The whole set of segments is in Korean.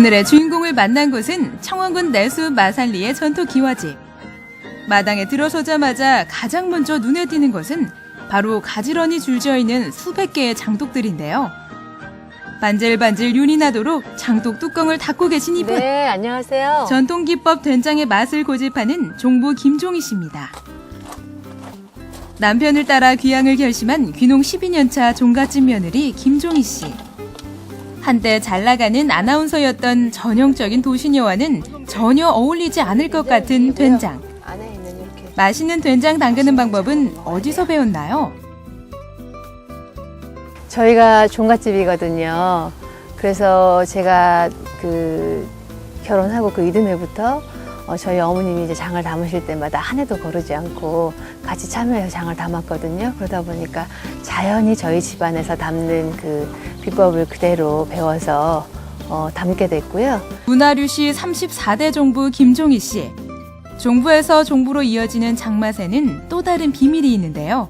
오늘의 주인공을 만난 곳은 청원군 내수 마산리의 전통 기와집. 마당에 들어서자마자 가장 먼저 눈에 띄는 것은 바로 가지런히 줄지어 있는 수백 개의 장독들인데요. 반질반질 윤이 나도록 장독 뚜껑을 닫고 계신 이분. 네, 안녕하세요. 전통 기법 된장의 맛을 고집하는 종부 김종희 씨입니다. 남편을 따라 귀향을 결심한 귀농 12년차 종갓집 며느리 김종희 씨. 한때 잘 나가는 아나운서였던 전형적인 도시녀와는 전혀 어울리지 않을 것 같은 된장. 맛있는 된장 담그는 방법은 어디서 배웠나요? 저희가 종갓집이거든요. 그래서 제가 그 결혼하고 그 이듬해부터 어, 저희 어머님이 이제 장을 담으실 때마다 한 해도 거르지 않고 같이 참여해서 장을 담았거든요. 그러다 보니까 자연히 저희 집안에서 담는 그 비법을 그대로 배워서 어, 담게 됐고요. 문화류시 34대 종부 김종희 씨. 종부에서 종부로 이어지는 장맛에는 또 다른 비밀이 있는데요.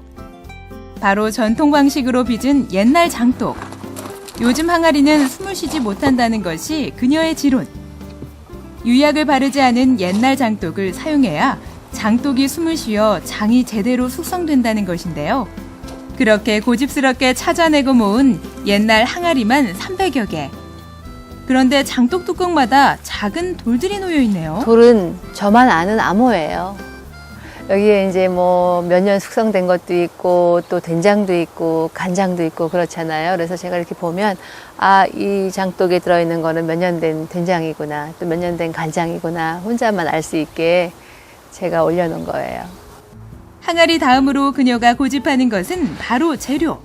바로 전통 방식으로 빚은 옛날 장독. 요즘 항아리는 숨을 쉬지 못한다는 것이 그녀의 지론. 유약을 바르지 않은 옛날 장독을 사용해야 장독이 숨을 쉬어 장이 제대로 숙성된다는 것인데요. 그렇게 고집스럽게 찾아내고 모은 옛날 항아리만 300여 개. 그런데 장독 뚜껑마다 작은 돌들이 놓여 있네요. 돌은 저만 아는 암호예요. 여기에 이제 뭐 몇 년 숙성된 것도 있고 또 된장도 있고 간장도 있고 그렇잖아요. 그래서 제가 이렇게 보면 아, 이 장독에 들어있는 거는 몇 년 된 된장이구나 또 몇 년 된 간장이구나 혼자만 알 수 있게 제가 올려놓은 거예요. 항아리 다음으로 그녀가 고집하는 것은 바로 재료.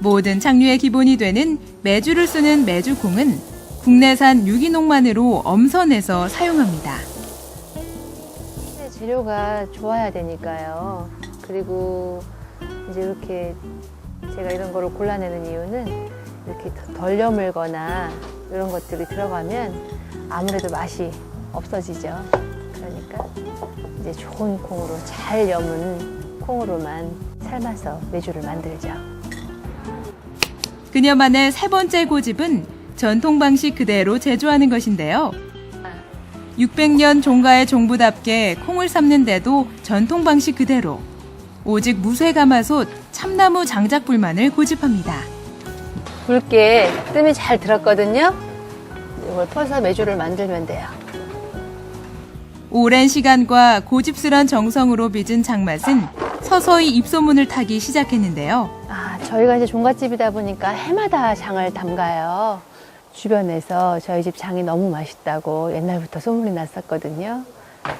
모든 장류의 기본이 되는 메주를 쓰는 메주콩은 국내산 유기농만으로 엄선해서 사용합니다. 네, 재료가 좋아야 되니까요. 그리고 이제 이렇게 제가 이런 거를 골라내는 이유는 이렇게 덜 여물거나 이런 것들이 들어가면 아무래도 맛이 없어지죠. 그러니까 이제 좋은 콩으로 잘 여문 콩으로만 삶아서 메주를 만들죠. 그녀만의 세 번째 고집은 전통 방식 그대로 제조하는 것인데요. 600년 종가의 종부답게 콩을 삶는데도 전통 방식 그대로 오직 무쇠 가마솥 참나무 장작불만을 고집합니다. 굵게 뜸이 잘 들었거든요. 이걸 퍼서 메주를 만들면 돼요. 오랜 시간과 고집스런 정성으로 빚은 장맛은 서서히 입소문을 타기 시작했는데요. 아, 저희가 이제 종갓집이다 보니까 해마다 장을 담가요. 주변에서 저희 집 장이 너무 맛있다고 옛날부터 소문이 났었거든요.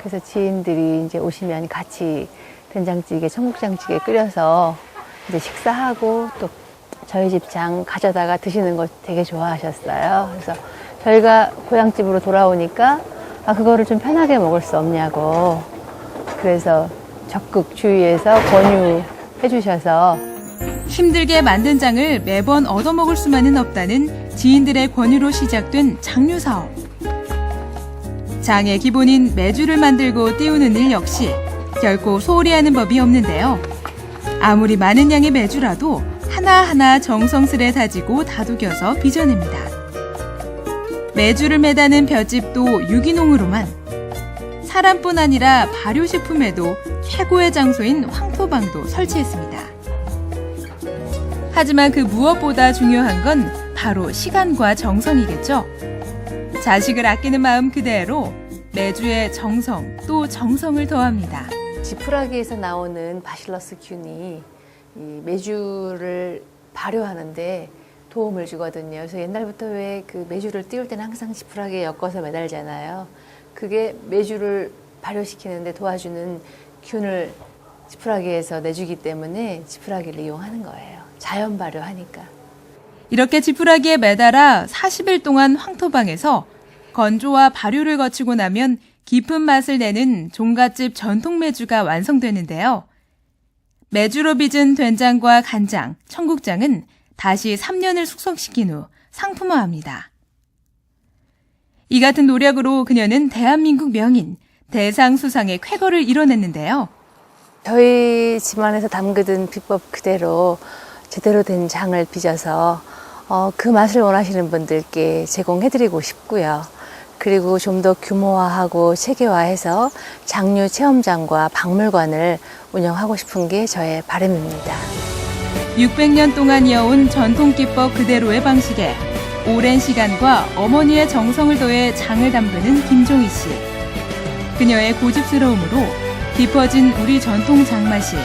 그래서 지인들이 이제 오시면 같이 된장찌개, 청국장찌개 끓여서 이제 식사하고 또 저희 집 장 가져다가 드시는 거 되게 좋아하셨어요. 그래서 저희가 고향집으로 돌아오니까 아, 그거를 좀 편하게 먹을 수 없냐고. 그래서 적극 주위에서 권유해 주셔서 힘들게 만든 장을 매번 얻어먹을 수만은 없다는 지인들의 권유로 시작된 장류 사업. 장의 기본인 매주를 만들고 띄우는 일 역시 결코 소홀히 하는 법이 없는데요. 아무리 많은 양의 매주라도 하나하나 정성스레 다지고 다독여서 빚어냅니다. 매주를 매다는 볏집도 유기농으로만 사람뿐 아니라 발효식품에도 최고의 장소인 황토방도 설치했습니다. 하지만 그 무엇보다 중요한 건 바로 시간과 정성이겠죠. 자식을 아끼는 마음 그대로 매주의 정성 또 정성을 더합니다. 지푸라기에서 나오는 바실러스 균이 이 메주를 발효하는데 도움을 주거든요. 그래서 옛날부터 왜 그 메주를 띄울 때는 항상 지푸라기에 엮어서 매달잖아요. 그게 메주를 발효시키는데 도와주는 균을 지푸라기에서 내주기 때문에 지푸라기를 이용하는 거예요. 자연 발효하니까. 이렇게 지푸라기에 매달아 40일 동안 황토방에서 건조와 발효를 거치고 나면 깊은 맛을 내는 종갓집 전통 매주가 완성되는데요. 매주로 빚은 된장과 간장, 청국장은 다시 3년을 숙성시킨 후 상품화합니다. 이 같은 노력으로 그녀는 대한민국 명인 대상 수상의 쾌거를 이뤄냈는데요. 저희 집안에서 담그던 비법 그대로 제대로 된 장을 빚어서 어, 그 맛을 원하시는 분들께 제공해드리고 싶고요. 그리고 좀 더 규모화하고 체계화해서 장류 체험장과 박물관을 운영하고 싶은 게 저의 바람입니다. 600년 동안 이어온 전통 기법 그대로의 방식에 오랜 시간과 어머니의 정성을 더해 장을 담그는 김종희 씨. 그녀의 고집스러움으로 깊어진 우리 전통 장맛이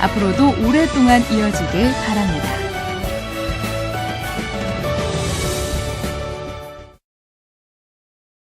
앞으로도 오랫동안 이어지길 바랍니다.